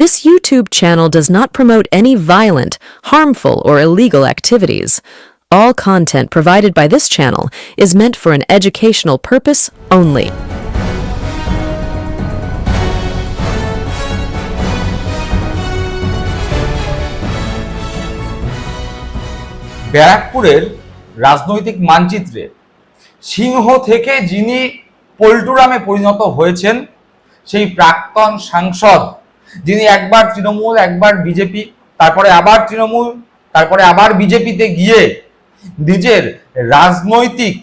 This YouTube channel does not promote any violent, harmful, or illegal activities. All content provided by this channel is meant for an educational purpose only. ব্যারাকপুরের রাজনৈতিক মানচিত্রে সিংহ থেকে যিনি পল্টুরামে পরিণত হয়েছেন সেই প্রাক্তন সাংসদ যিনি একবার তৃণমূল, একবার বিজেপি, তারপরে আবার তৃণমূল, তারপরে আবার বিজেপিতে গিয়ে নিজের রাজনৈতিক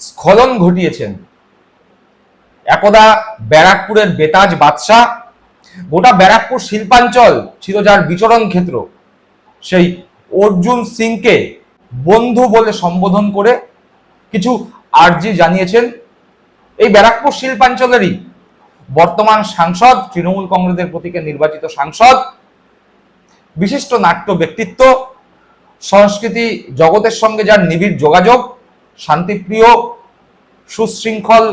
স্খলন ঘটিয়েছেন। একদা ব্যারাকপুরের বেতাজ বাদশাহ, গোটা ব্যারাকপুর শিল্পাঞ্চল ছিল যার বিচরণ ক্ষেত্র। সেই অর্জুন সিংকে বন্ধু বলে সম্বোধন করে কিছু আর্জি জানিয়েছেন। এই ব্যারাকপুর শিল্পাঞ্চলেরই বর্তমান সাংসদ, তৃণমূল কংগ্রেসের প্রতীকে নির্বাচিত সাংসদ, বিশিষ্ট নাট্য ব্যক্তিত্ব, সংস্কৃতি জগতের সঙ্গে যার নিবিড় যোগাযোগ, শান্তিপ্রিয়, সুশৃঙ্খল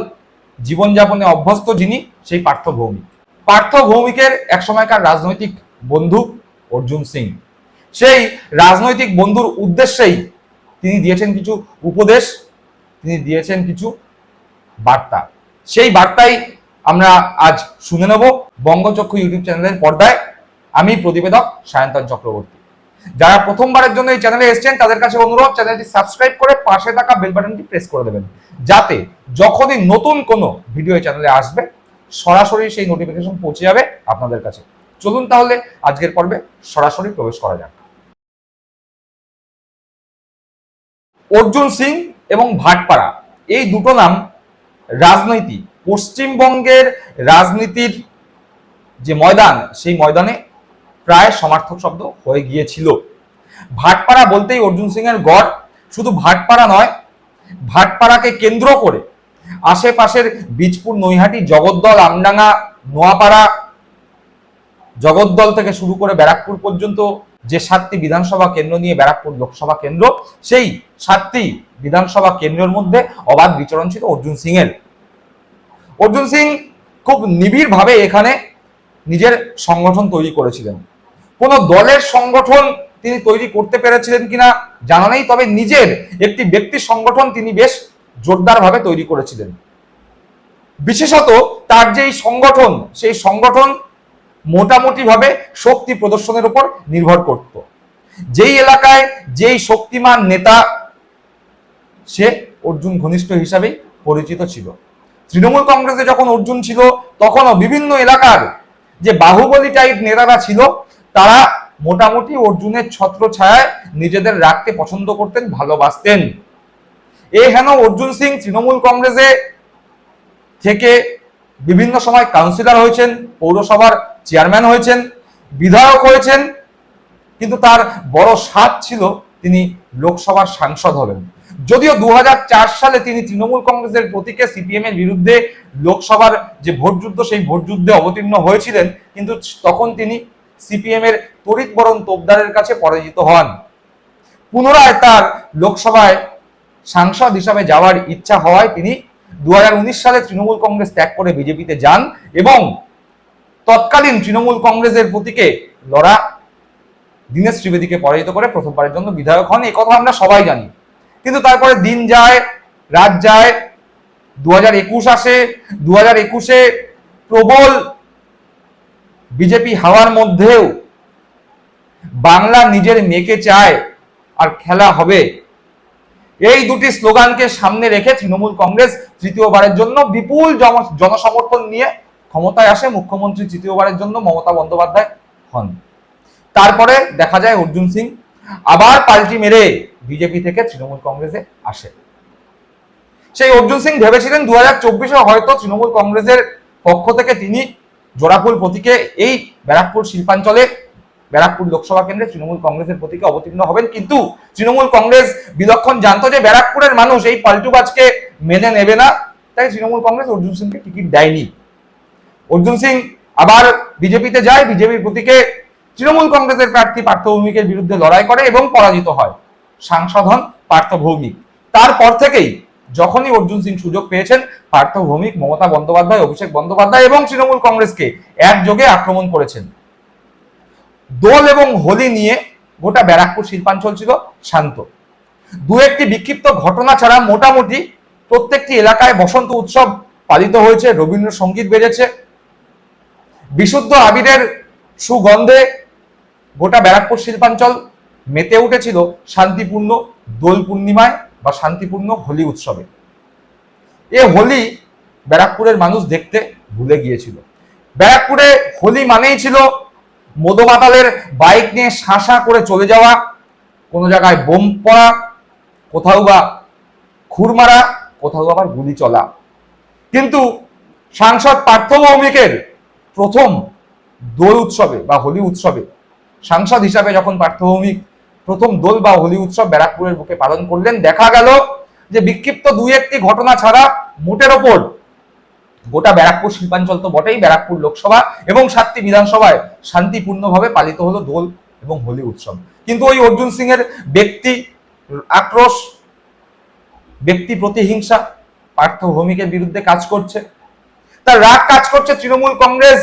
জীবনযাপনে অভ্যস্ত যিনি, সেই পার্থ ভৌমিক। পার্থ ভৌমিকের এক সময়কার রাজনৈতিক বন্ধু অর্জুন সিং। সেই রাজনৈতিক বন্ধুর উদ্দেশ্যেই তিনি দিয়েছেন কিছু উপদেশ, তিনি দিয়েছেন কিছু বার্তা। সেই বার্তাই আমরা আজ শুনে নেব বঙ্গচক্ষু ইউটিউব চ্যানেলের পর্দায় আমি প্রতিবেদক সায়ন্তন চক্রবর্তী। যারা প্রথমবারের জন্য এই চ্যানেলে এসেছেন, তাদের কাছে অনুরোধ, চ্যানেলটি সাবস্ক্রাইব করে পাশে থাকা বেল বাটনটি প্রেস করে দেবেন। যাতে যখনই নতুন কোনো ভিডিও চ্যানেলে আসবে, সরাসরি সেই নোটিফিকেশন পৌঁছে যাবে আপনাদের কাছে। চলুন তাহলে আজকের পর্বে সরাসরি প্রবেশ করা যাক। অর্জুন সিং এবং ভাটপাড়া, এই দুটো নাম রাজনীতি পশ্চিমবঙ্গের রাজনীতির যে ময়দান, সেই ময়দানে প্রায় সমার্থক শব্দ হয়ে গিয়েছিল। ভাটপাড়া বলতেই অর্জুন সিং এর গড় শুধু ভাটপাড়া নয়, ভাটপাড়াকে কেন্দ্র করে আশেপাশের বীজপুর, নৈহাটি, জগদ্দল, আমডাঙ্গা, নোয়াপাড়া, জগদ্দল থেকে শুরু করে ব্যারাকপুর পর্যন্ত যে সাতটি বিধানসভা কেন্দ্র নিয়ে ব্যারাকপুর লোকসভা কেন্দ্র, সেই সাতটি বিধানসভা কেন্দ্রের মধ্যে অবাধ বিচরণ ছিল অর্জুন সিং এর। অর্জুন সিং খুব নিবিড়ভাবে এখানে নিজের সংগঠন তৈরি করেছিলেন। কোন দলের সংগঠন তিনি তৈরি করতে পেরেছিলেন কিনা জানা নেই, তবে নিজের একটি ব্যক্তি সংগঠন তিনি বেশ জোরদারভাবে তৈরি করেছিলেন। বিশেষত তার যে সংগঠন, সেই সংগঠন মোটামুটিভাবে শক্তি প্রদর্শনের উপর নির্ভর করত। যেই এলাকায় যেই শক্তিমান নেতা সে অর্জুন ঘনিষ্ঠ হিসাবেই পরিচিত ছিল। তৃণমূল কংগ্রেসে যখন অর্জুন ছিল, তখনও বিভিন্ন এলাকার যে বাহুবলী টাইপ নেতারা ছিল, তারা মোটামুটি অর্জুনের ছত্র ছায়ায় নিজেদের রাখতে পছন্দ করতেন, ভালোবাসতেন। এ হেন অর্জুন সিং তৃণমূল কংগ্রেসে থেকে বিভিন্ন সময় কাউন্সিলর হয়েছেন, পৌরসভার চেয়ারম্যান হয়েছেন, বিধায়ক হয়েছেন, কিন্তু তার বড় স্বাদ ছিল তিনি লোকসভার সাংসদ হবেন যদিও দু হাজার চার সালে তিনি তৃণমূল কংগ্রেসের প্রতীকে সিপিএম এর বিরুদ্ধে লোকসভার যে ভোটযুদ্ধ, সেই ভোটযুদ্ধে অবতীর্ণ হয়েছিলেন, কিন্তু তখন তিনি সিপিএম এর তড়িৎ বরণ তোপদারের কাছে পরাজিত হন। পুনরায় তার লোকসভায় সাংসদ হিসাবে যাওয়ার ইচ্ছা হওয়ায় তিনি দু হাজার উনিশ সালে তৃণমূল কংগ্রেস ত্যাগ করে বিজেপিতে যান এবং তৎকালীন তৃণমূল কংগ্রেসের প্রতীকে লড়া দীনেশ ত্রিবেদীকে পরাজিত করে প্রথমবারের জন্য বিধায়ক হন। এই কথা আমরা সবাই জানি। কিন্তু তারপরে দিন যায়, রাত যায় দু হাজার একুশ আসে দু হাজার একুশে প্রবল বিজেপি হাওয়ার মধ্যেও বাংলা নিজের মেয়েকে চায় আর খেলা হবে। এই দুটি স্লোগানকে সামনে রেখে তৃণমূল কংগ্রেস তৃতীয়বারের জন্য বিপুল জন- জনসমর্থন নিয়ে ক্ষমতায় আসে মুখ্যমন্ত্রী তৃতীয়বারের জন্য মমতা বন্দ্যোপাধ্যায় হন। তারপরে দেখা যায় অর্জুন সিং আবার পাল্টি মেরে বিজেপি থেকে তৃণমূল কংগ্রেসে আসে। সেই অর্জুন সিং ভেবেছিলেন দু হাজার চব্বিশে হয়তো তৃণমূল কংগ্রেসের পক্ষ থেকে তিনি জোড়াফুল প্রতীকে এই ব্যারাকপুর শিল্পাঞ্চলে, ব্যারাকপুর লোকসভা কেন্দ্রে তৃণমূল কংগ্রেসের প্রতীকে অবতীর্ণ হবেন। কিন্তু তৃণমূল কংগ্রেস বিলক্ষণ জানতো যে ব্যারাকপুরের মানুষ এই পাল্টুবাজকে মেনে নেবে না, তাই তৃণমূল কংগ্রেস অর্জুন সিংকে টিকিট দেয়নি। অর্জুন সিং আবার বিজেপিতে যায়, বিজেপির প্রতীকে তৃণমূল কংগ্রেসের প্রার্থী পার্থ ভৌমিকের বিরুদ্ধে লড়াই করে এবং পরাজিত হয়। সাংসদ হন পার্থ ভৌমিক। তারপর থেকেই যখনই অর্জুন সিং সুযোগ পেয়েছেন, পার্থ ভৌমিক, মমতা বন্দ্যোপাধ্যায়, অভিষেক বন্দ্যোপাধ্যায় এবং তৃণমূল কংগ্রেসকে একযোগে আক্রমণ করেছেন। দোল এবং হোলি নিয়ে গোটা ব্যারাকপুর শিল্পাঞ্চল ছিল শান্ত। দু একটি বিক্ষিপ্ত ঘটনা ছাড়া মোটামুটি প্রত্যেকটি এলাকায় বসন্ত উৎসব পালিত হয়েছে, রবীন্দ্রসঙ্গীত বেজেছে। বিশুদ্ধ আবিরের সুগন্ধে গোটা ব্যারাকপুর শিল্পাঞ্চল মেতে উঠেছিল শান্তিপূর্ণ দোল পূর্ণিমায় বা শান্তিপূর্ণ হোলি উৎসবে। এ হোলি ব্যারাকপুরের মানুষ দেখতে ভুলে গিয়েছিল। ব্যারাকপুরে হোলি মানেই ছিল মদমাতালের বাইক নিয়ে শাঁসা করে চলে যাওয়া, কোনো জায়গায় বোম পড়া, কোথাও বা খুর মারা, কোথাও আবার গুলি চলা। কিন্তু সাংসদ পার্থ ভৌমিকের প্রথম দোল উৎসবে বা হোলি উৎসবে সাংসদ হিসাবে যখন পার্থ ভৌমিক প্রথম দোল বা হোলি উৎসব ব্যারাকপুরের বুকে পালন করলেন, দেখা গেল যে বিক্ষিপ্ত দুই একটি ঘটনা ছাড়া মোটের ওপর গোটা ব্যারাকপুর শিল্পাঞ্চল তো বটেই, ব্যারাকপুর লোকসভা এবং সাতটি বিধানসভায় শান্তিপূর্ণভাবে পালিত হলো দোল এবং হোলি উৎসব। কিন্তু ওই অর্জুন সিং এর ব্যক্তি আক্রোশ, ব্যক্তি প্রতিহিংসা পার্থ ভৌমিকের বিরুদ্ধে কাজ করছে। তার রাগ কাজ করছে তৃণমূল কংগ্রেস,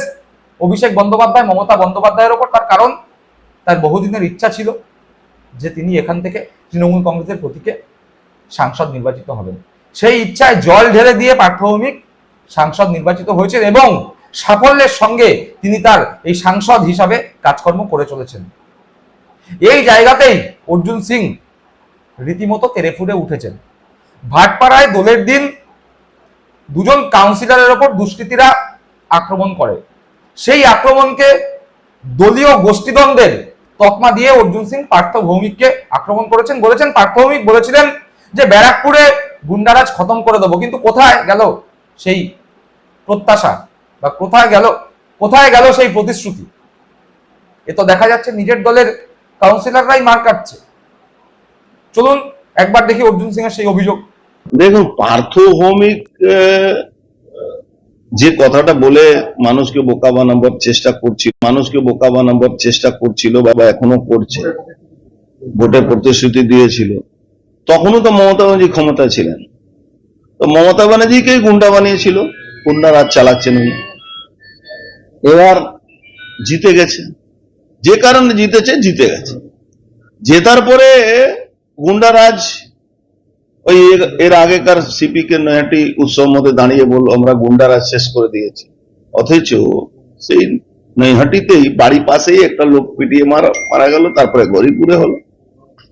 অভিষেক বন্দ্যোপাধ্যায়, মমতা বন্দ্যোপাধ্যায়ের ওপর। তার কারণ তার বহুদিনের ইচ্ছা ছিল যে তিনি এখান থেকে তৃণমূল কংগ্রেসের প্রতীকে সাংসদ নির্বাচিত হবেন। সেই ইচ্ছায় জল ঢেলে দিয়ে পার্থভৌমিক সাংসদ নির্বাচিত হয়েছেন এবং সাফল্যের সঙ্গে তিনি তার এই সাংসদ হিসাবে কাজকর্ম করে চলেছেন। এই জায়গাতেই অর্জুন সিং রীতিমতো তেরেফুরে উঠেছেন। ভাটপাড়ায় দোলের দিন দুজন কাউন্সিলরের ওপর দুষ্কৃতীরা আক্রমণ করে। সেই আক্রমণকে দলীয় গোষ্ঠীদ্বন্দ্বের তকমা দিয়ে অর্জুন সিং পার্থ ভৌমিককে আক্রমণ করেছেন। বলেছেন, পার্থ ভৌমিক বলেছিলেন যে, ব্যারাকপুরে গুন্ডারাজ খতম করে দেবো। কিন্তু কোথায় গেল সেই প্রত্যাশা? বা কোথায় গেল কোথায় গেল সেই প্রতিশ্রুতি? এ তো দেখা যাচ্ছে নিজের দলের কাউন্সিলররাই মার কাটছে। চলুন, একবার দেখি অর্জুন সিং এর সেই অভিযোগ। দেখুন, পার্থ ভৌমিক যে কথাটা বলে মানুষকে বোকা বানাবার চেষ্টা করছিল মানুষকে বোকা বানাবার চেষ্টা করছিল, বাবা এখনও করছে। ভোটের প্রতিশ্রুতি দিয়েছিল। তখনও তো মমতা ব্যানার্জি ক্ষমতা ছিলেন। তো মমতা ব্যানার্জিকেই গুন্ডা বানিয়েছিল, গুন্ডা রাজ চালাচ্ছেন উনি। এবার জিতে গেছে। যে কারণে জিতেছে, জিতে গেছে। জেতার পরে গুন্ডারাজ ওই এর- আগেকার সিপি কে নয়াটি উৎসব মধ্যে দাঁড়িয়ে বলল আমরা গুন্ডারাজ শেষ করে দিয়েছি। অথচ সেই নৈহাটিতেই বাড়ি পাশেই একটা লোক পিটিয়ে মারা মারা গেল তারপরে গরিপুরে হলো।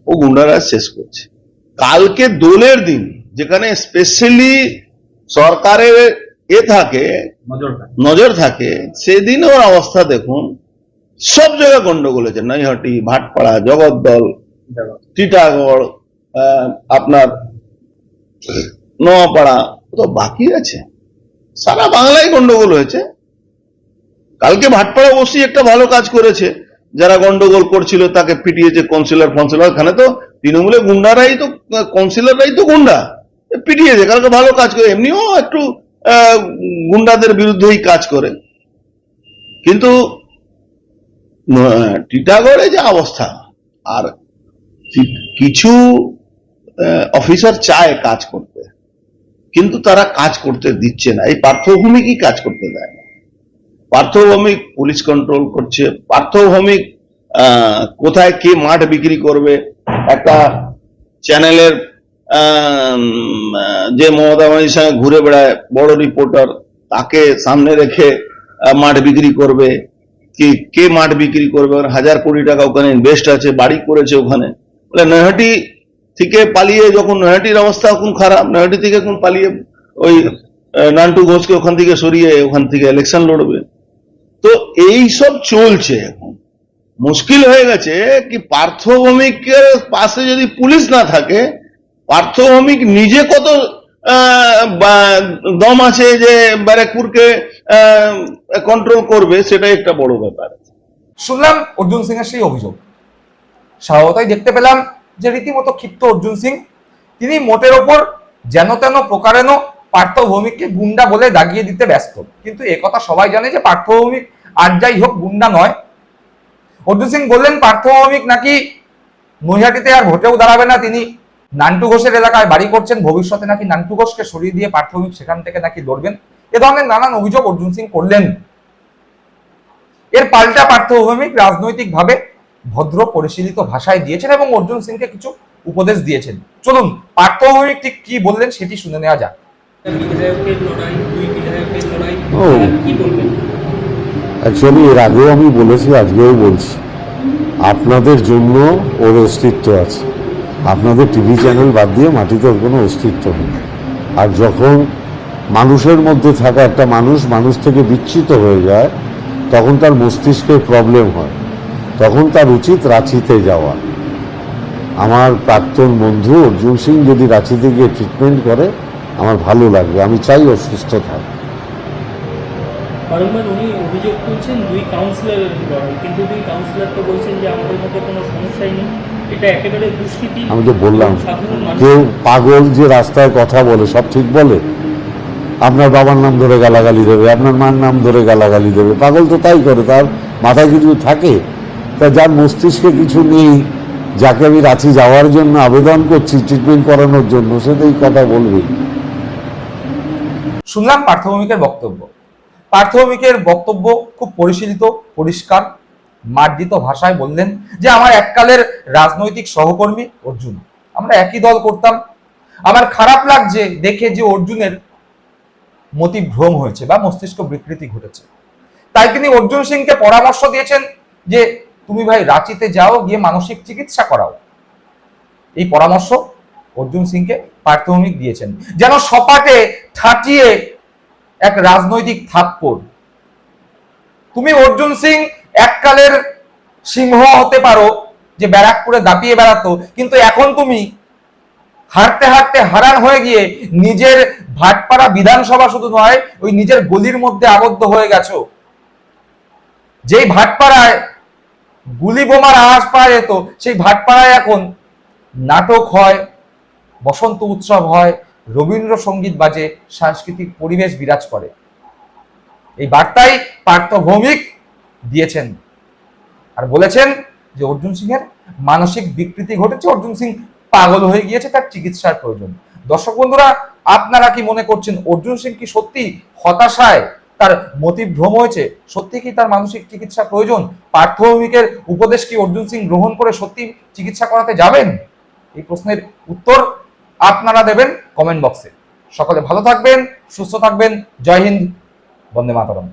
ও গুন্ডারাজ শেষ করছে। কালকে দোলের দিন যেখানে স্পেশালি সরকারের এ থাকে নজর থাকে। সেদিন ওর অবস্থা দেখুন সব জায়গায় গন্ডগোল হয়েছে। নৈহাটি ভাটপাড়া জগদ্দল টিটাগড় আপনার নোয়াপাড়া তো বাকি আছে? সারা বাংলায় গন্ডগোল হয়েছে। কালকে ভাটপাড়া অবশ্যই একটা ভালো কাজ করেছে। যারা গন্ডগোল করছিল, তাকে পিটিয়েছে কাউন্সিলর ফাউন্সিলর এখানে তো তৃণমূলের গুন্ডারাই তো কাউন্সিলররাই তো গুন্ডা। পিটিয়েছে, কালকে ভালো কাজ করে, এমনিও একটু গুন্ডাদের বিরুদ্ধেই কাজ করে। কিন্তু টিটাগড়ে যে অবস্থা, আর কিছু অফিসার চায় কাজ করতে, কিন্তু তারা কাজ করতে দিচ্ছে না। এই পার্থভূমিকই কাজ করতে দেয় না? পার্থভৌমিক পুলিশ কন্ট্রোল করছে। পার্থভৌমিক কোথায় কে মাঠ বিক্রি করবে? একটা চ্যানেলের যে মমতা ব্যানার্জির সঙ্গে ঘুরে বেড়ায়, বড় রিপোর্টার তাকে সামনে রেখে মাঠ বিক্রি করবে। কি, কে মাঠ বিক্রি করবে? হাজার কোটি টাকা ওখানে ইনভেস্ট আছে, বাড়ি করেছে ওখানে। বলে নৈহাটি থেকে পালিয়ে যখন নৈহাটির অবস্থা এখন খারাপ নৈহাটি থেকে এখন পালিয়ে ওই নান্টু ঘোষকে ওখান থেকে সরিয়ে ওখান থেকে ইলেকশন লড়বে। তো এই সব চলছে এখন। মুশকিল হয়ে গেছে কি পার্থভৌমিকের পাশে যদি পুলিশ না থাকে, পার্থভৌমিক নিজে কত দম আছে যে ব্যারাকপুরকে কন্ট্রোল করবে, সেটাই একটা বড় ব্যাপার। শুনলাম অর্জুন সিং এর সেই অভিযোগ। স্বভাবতই দেখতে পেলাম যে রীতিমতো ক্ষিপ্ত অর্জুন সিং, তিনি মোটের ওপর যেন তেন প্রকারেণ পার্থ ভৌমিককে গুন্ডা বলে দাগিয়ে দিতে ব্যস্ত। কিন্তু একথা সবাই জানে যে পার্থ ভৌমিক আর যাই হোক গুন্ডা নয়। অর্জুন সিং বললেন পার্থ ভৌমিক নাকি নৈহাটিতে আর ভোটেও দাঁড়াবে না তিনি? নান্টু ঘোষের এলাকায় বাড়ি করছেন, ভবিষ্যতে নাকি নান্টু ঘোষকে সরিয়ে দিয়ে পার্থ ভৌমিক সেখান থেকে নাকি লড়বেন? এ ধরনের নানান অভিযোগ অর্জুন সিং করলেন। এর পাল্টা পার্থভৌমিক রাজনৈতিকভাবে ভদ্র পরিশীলিত ভাষায় দিয়েছেন এবং অর্জুন সিংকে কিছু উপদেশ দিয়েছেন। চলুন পার্থভৌমিক ঠিক কি বললেন সেটি শুনে নেওয়া যাক। অ্যাকচুয়ালি এর আগেও আমি বলেছি, আজকেও বলছি। আপনাদের জন্য ওর অস্তিত্ব আছে। আপনাদের টিভি চ্যানেল বাদ দিয়ে মাটিতে ওর কোনো অস্তিত্ব নেই। আর যখন মানুষের মধ্যে থাকা একটা মানুষ মানুষ থেকে বিচ্ছিত হয়ে যায়, তখন তার মস্তিষ্কের প্রবলেম হয়। তখন তার উচিত রাঁচিতে যাওয়া। আমার প্রাক্তন বন্ধু অর্জুন সিং যদি রাঁচিতে গিয়ে ট্রিটমেন্ট করে আমার ভালো লাগবে আমি চাই ও সুস্থ থাক। বারংবার উনি অভিযোগ করছেন দুই কাউন্সিলরের কিন্তু দুই কাউন্সিলর তো বলছেন যে আমাদের মধ্যে কোনো সমস্যাই নেই। এটা একেবারে দুষ্কৃতি। আমি তো বললাম কেউ পাগল যে রাস্তায় কথা বলে সব ঠিক বলে? আপনার বাবার নাম ধরে গালাগালি দেবে আপনার মার নাম ধরে গালাগালি দেবে পাগল তো তাই করে তার মাথায় কিছু থাকে তা যার মস্তিষ্কে কিছু নেই, যাকে আমি রাঁচি যাওয়ার জন্য আবেদন করছি ট্রিটমেন্ট করানোর জন্য, সে তো এই কথা বলবেই। শুনলাম পার্থভৌমিকের বক্তব্য। পার্থভৌমিকের বক্তব্য খুব পরিশীলিত, পরিষ্কার, মার্জিত ভাষায় বললেন যে আমার এককালের রাজনৈতিক সহকর্মী অর্জুন। আমরা একই দল করতাম। আমার খারাপ লাগছে দেখে যে অর্জুনের মতিভ্রম হয়েছে বা মস্তিষ্ক বিকৃতি ঘটেছে। তাই তিনি অর্জুন সিংকে পরামর্শ দিয়েছেন যে তুমি ভাই রাঁচিতে যাও, গিয়ে মানসিক চিকিৎসা করাও। এই পরামর্শ অর্জুন সিংকে পার্থভৌমিক দিয়েছেন। যেন সপাটে ঠাটিয়ে এক রাজনৈতিক থাপ্পড়। তুমি অর্জুন সিং এককালের সিংহ হতে পারো, যে ব্যারাকপুরে দাপিয়ে বেড়াতো, কিন্তু এখন তুমি হাঁটতে হাঁটতে হারান হয়ে গিয়ে নিজের ভাটপাড়া বিধানসভা শুধু নয়, ওই নিজের গলির মধ্যে আবদ্ধ হয়ে গেছো। যেই ভাটপাড়ায় গুলি বোমার আওয়াজ পাওয়া যেত, সেই ভাটপাড়ায় এখন নাটক হয়, বসন্ত উৎসব হয়, রবীন্দ্রসঙ্গীত বাজে, সাংস্কৃতিক পরিবেশ বিরাজ করে। এই বার্তাই পার্থ ভৌমিক দিয়েছেন আর বলেছেন যে অর্জুন সিং এর মানসিক বিকৃতি ঘটেছে, অর্জুন সিং পাগল হয়ে গিয়েছে তার চিকিৎসার প্রয়োজন। দর্শক বন্ধুরা, আপনারা কি মনে করছেন, অর্জুন সিং কি সত্যি হতাশায় তার মতিভ্রম হয়েছে? সত্যি কি তার মানসিক চিকিৎসা প্রয়োজন? পার্থমিকের উপদেশ কি অর্জুন সিং গ্রহণ করে সত্যি চিকিৎসা করাতে যাবেন? এই প্রশ্নের উত্তর আপনারা দেবেন কমেন্ট বক্সে সকলে ভালো থাকবেন, সুস্থ থাকবেন। জয় হিন্দ, বন্দে মাতরম।